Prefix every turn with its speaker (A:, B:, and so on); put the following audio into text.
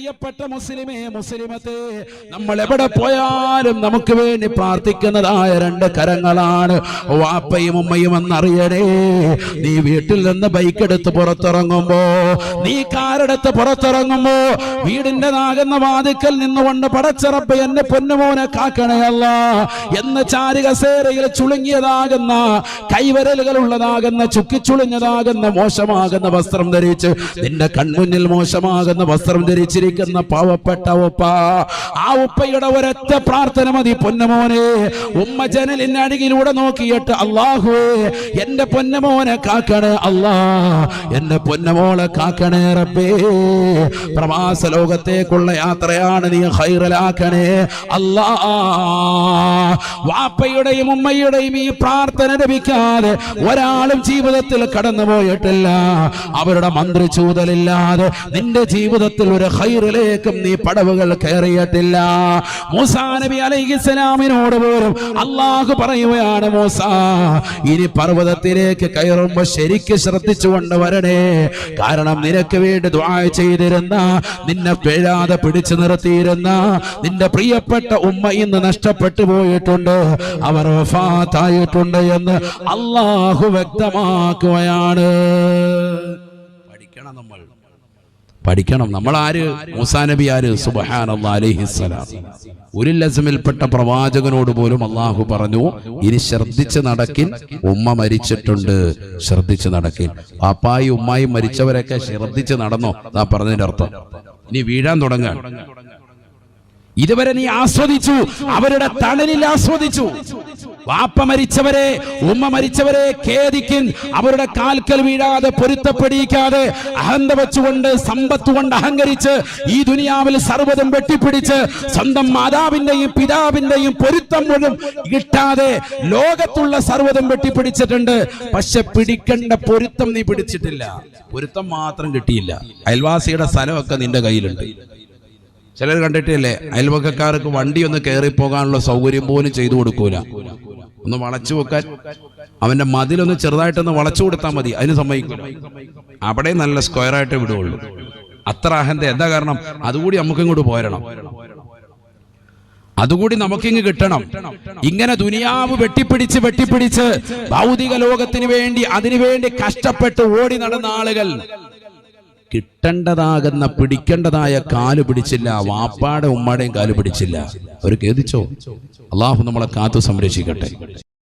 A: പ്രിയപ്പെട്ട മുസ്ലിമേ മുസ്ലിമത്തെ നമ്മൾ എവിടെ പോയാലും നമുക്ക് വേണ്ടി പ്രാർത്ഥിക്കുന്നതായ രണ്ട് കരങ്ങളാണ്. വാപ്പയും ഉമ്മയും എന്നറിയണേ നീ വീട്ടിൽ നിന്ന് ബൈക്ക് എടുത്ത് പുറത്തിറങ്ങുമ്പോ നീ കാറെടുത്ത് പുറത്തിറങ്ങുമ്പോ വീടിന്റെ നാകുന്ന വാതിക്കൽ നിന്നുകൊണ്ട് പടച്ചിറപ്പ് എന്നെ പൊന്നുമോനെ കാക്കണയല്ല എന്ന് ചാരികസേരയിൽ ചുളുങ്ങിയതാകുന്ന കൈവരലുകൾ ഉള്ളതാകുന്ന ചുക്കിച്ചുളിഞ്ഞതാകുന്ന മോശമാകുന്ന വസ്ത്രം ധരിച്ച് നിന്റെ കൺമുന്നിൽ മോശമാകുന്ന വസ്ത്രം ധരിച്ചിരിക്കുന്ന പാവപ്പെട്ട ഉപ്പ ആ ഉപ്പയുടെ ഒരൊറ്റ പ്രാർത്ഥന മതി പൊന്നമോനെ. ഉമ്മ ജനലിന്റെ നോക്കിയിട്ട് അള്ളാഹുവേ എന്റെ പൊന്നമോനെ കാക്കണേ അല്ലാ എന്റെ പൊന്നമോളെ കാക്കണേ റബ്ബേ. പ്രവാസ ലോകത്തേക്കുള്ള യാത്രയാണ് നീ ഹൈറലാക്കണേ അല്ലാ. വാപ്പയുടെയും ഉമ്മയുടെയും ഈ പ്രാർത്ഥന ലഭിക്കാതെ ഒരാളും ജീവിതത്തിൽ കടന്നുപോയിട്ടില്ല. അവരുടെ മന്ത്രി ചൂതലില്ലാതെ നിന്റെ ജീവിതത്തിൽ ഒരു ഹൈറിലേക്കും നീ പടവുകൾ കയറിയിട്ടില്ല മൂസാ നബി അലൈഹിസ്സലാമിനോട് പോലും അള്ളാഹു പറയുകയാണ് മൂസ ഇനി പർവതത്തിലേക്ക് കയറുമ്പോ ശരിക്ക് ശ്രദ്ധിച്ചുകൊണ്ട് വരണേ. കാരണം നിനക്ക് വേണ്ടി ദ്വാ ചെയ്തിരുന്ന നിന്നെ പിഴാതെ പിടിച്ചു നിർത്തിയിരുന്ന നിന്റെ പ്രിയപ്പെട്ട ഉമ്മ ഇന്ന് നഷ്ടപ്പെട്ടു പോയിട്ടുണ്ട്. അവർ വഫാത്തായിട്ടുണ്ട് എന്ന് അള്ളാഹു വ്യക്തമാക്കുകയാണ്. പഠിക്കണം നമ്മൾ. പഠിക്കണം. നമ്മൾ ആര് മൂസാ നബി ആര് സുബഹാൻ അലഹിസ്സലാം ഒരു ലസമിൽപ്പെട്ട പ്രവാചകനോട് പോലും അള്ളാഹു പറഞ്ഞു ഇനി ശ്രദ്ധിച്ച് നടക്കിൻ ഉമ്മ മരിച്ചിട്ടുണ്ട്. ശ്രദ്ധിച്ച് നടക്കിൻ. പാപ്പായി ഉമ്മായി മരിച്ചവരൊക്കെ ശ്രദ്ധിച്ച് നടന്നോ? ആ പറഞ്ഞതിന്റെ അർത്ഥം. ഇനി വീഴാൻ തുടങ്ങാൻ. ഇതുവരെ നീ ആസ്വദിച്ചു. അവരുടെ തണലിൽ ആസ്വദിച്ചു. വാപ്പ മരിച്ചവരെ ഉമ്മ മരിച്ചവരെ ഖേദിക്കിൻ. അവരുടെ കാൽക്കൽ വീഴാതെ പൊരുത്തപ്പെടിയിക്കാതെ അഹന്ത വെച്ചുകൊണ്ട് സമ്പത്ത് കൊണ്ട് അഹങ്കരിച്ച് ഈ ദുനിയാവിൽ സർവതും വെട്ടിപ്പിടിച്ച് സ്വന്തം മാതാവിന്റെയും പിതാവിന്റെയും പൊരുത്തം മുഴുവൻ കിട്ടാതെ ലോകത്തുള്ള സർവതും വെട്ടിപ്പിടിച്ചിട്ടുണ്ട്. പക്ഷെ പിടിക്കേണ്ട പൊരുത്തം നീ പിടിച്ചിട്ടില്ല. പൊരുത്തം മാത്രം കിട്ടിയില്ല. അയൽവാസിയുടെ സ്ഥലമൊക്കെ നിന്റെ കയ്യിലുണ്ട്. ചിലർ കണ്ടിട്ടില്ലേ അയൽവക്കക്കാർക്ക് വണ്ടി ഒന്ന് കയറി പോകാനുള്ള സൗകര്യം പോലും ചെയ്തു കൊടുക്കൂല. ഒന്ന് വളച്ചു വെക്കാൻ. അവന്റെ മതിലൊന്ന് ചെറുതായിട്ടൊന്ന് വളച്ചു കൊടുത്താൽ മതി അതിന് സമ്മതിക്കൂല. അവിടെ നല്ല സ്ക്വയർ ആയിട്ട് വിടുകയുള്ളൂ അത്ര അഹന്ത എന്താ കാരണം? അതുകൂടി നമുക്ക് ഇങ്ങോട്ട് പോരണം. അതുകൂടി നമുക്കിങ്ങ് കിട്ടണം. ഇങ്ങനെ ദുനിയാവ് വെട്ടിപ്പിടിച്ച് വെട്ടിപ്പിടിച്ച് ഭൗതിക ലോകത്തിന് വേണ്ടി അതിനു വേണ്ടി കഷ്ടപ്പെട്ട് ഓടി നടന്ന ആളുകൾ കിട്ടേണ്ടതാകുന്ന പിടിക്കേണ്ടതായ കാൽ പിടിച്ചില്ല. വാപ്പാടെ ഉമ്മാടെയും കാൽ പിടിച്ചില്ല. അവർ കേദിച്ചോ അള്ളാഹു നമ്മളെ കാത്തു സംരക്ഷിക്കട്ടെ.